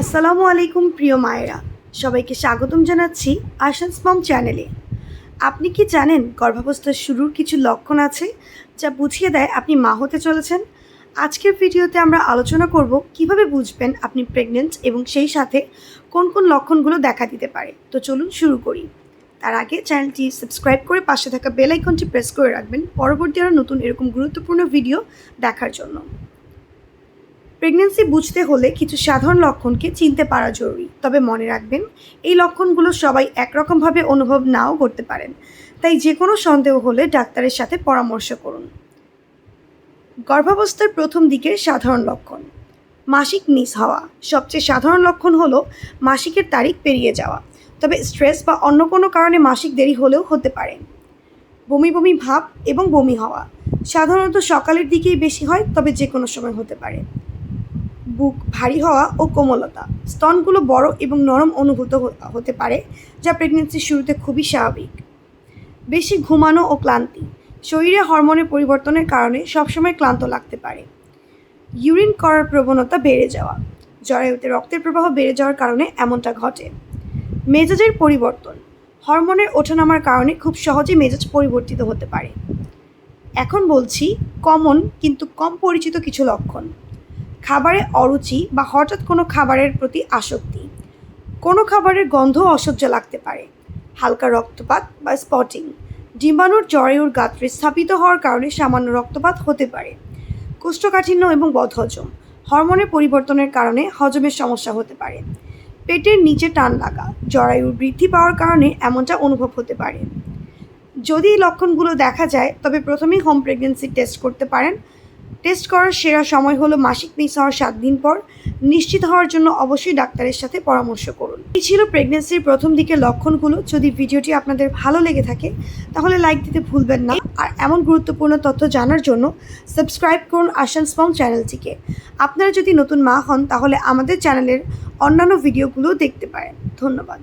আসসালামু আলাইকুম প্রিয় মায়েরা, সবাইকে স্বাগতম জানাচ্ছি আশান্স মম চ্যানেলে। আপনি কি জানেন গর্ভাবস্থার শুরুর কিছু লক্ষণ আছে যা বুঝিয়ে দেয় আপনি মা হতে চলেছেন? আজকের ভিডিওতে আমরা আলোচনা করব কীভাবে বুঝবেন আপনি প্রেগনেন্ট এবং সেই সাথে কোন কোন লক্ষণগুলো দেখা দিতে পারে। তো চলুন শুরু করি। তার আগে চ্যানেলটি সাবস্ক্রাইব করে পাশে থাকা বেল আইকনটি প্রেস করে রাখবেন। পরবর্তী আরও নতুন এরকম গুরুত্বপূর্ণ ভিডিও দেখার জন্য। প্রেগনেন্সি বুঝতে হলে কিছু সাধারণ লক্ষণকে চিনতে পারা জরুরি। তবে মনে রাখবেন, এই লক্ষণগুলো সবাই একরকমভাবে অনুভব নাও করতে পারেন। তাই যে কোনো সন্দেহ হলে ডাক্তারের সাথে পরামর্শ করুন। গর্ভাবস্থার প্রথম দিকের সাধারণ লক্ষণ। মাসিক মিস হওয়া। সবচেয়ে সাধারণ লক্ষণ হলো মাসিকের তারিখ পেরিয়ে যাওয়া। তবে স্ট্রেস বা অন্য কোনো কারণে মাসিক দেরি হলেও হতে পারে। বমি বমি ভাব এবং বমি হওয়া। সাধারণত সকালের দিকেই বেশি হয়, তবে যে কোনো সময় হতে পারে। বুক ভারী হওয়া ও কোমলতা। স্তনগুলো বড় এবং নরম অনুভূত হতে পারে, যা প্রেগনেন্সির শুরুতে খুবই স্বাভাবিক। বেশি ঘুমানো ও ক্লান্তি। শরীরে হরমোনের পরিবর্তনের কারণে সবসময় ক্লান্ত লাগতে পারে। ইউরিন করার প্রবণতা বেড়ে যাওয়া। জরায়ুতে রক্তের প্রবাহ বেড়ে যাওয়ার কারণে এমনটা ঘটে। মেজাজের পরিবর্তন। হরমোনের ওঠানামার কারণে খুব সহজে মেজাজ পরিবর্তিত হতে পারে। এখন বলছি, কমন কিন্তু কম পরিচিত কিছু লক্ষণ। খাবারে অরুচি বা হঠাৎ কোনো খাবারের প্রতি আসক্তি। কোনো খাবারের গন্ধ অসহ্য লাগতে পারে। হালকা রক্তপাত বা স্পটিং। ডিম্বাণুর জরায়ুর গাত্রে স্থাপিত হওয়ার কারণে সামান্য রক্তপাত হতে পারে। কোষ্ঠকাঠিন্য এবং বদহজম। হরমোনের পরিবর্তনের কারণে হজমের সমস্যা হতে পারে। পেটের নিচে টান লাগা। জরায়ুর বৃদ্ধি পাওয়ার কারণে এমনটা অনুভব হতে পারে। যদি এই লক্ষণগুলো দেখা যায়, তবে প্রথমেই হোম প্রেগনেন্সি টেস্ট করতে পারেন। টেস্ট করার সেরা সময় হলো মাসিক মিস হওয়ার সাত দিন পর। নিশ্চিত হওয়ার জন্য অবশ্যই ডাক্তারের সাথে পরামর্শ করুন। এই ছিল প্রেগনেন্সির প্রথম দিকের লক্ষণগুলো। যদি ভিডিওটি আপনাদের ভালো লেগে থাকে, তাহলে লাইক দিতে ভুলবেন না। আর এমন গুরুত্বপূর্ণ তথ্য জানার জন্য সাবস্ক্রাইব করুন আশান স্পং চ্যানেলটিকে। আপনারা যদি নতুন মা হন, তাহলে আমাদের চ্যানেলের অন্যান্য ভিডিওগুলো দেখতে পারেন। ধন্যবাদ।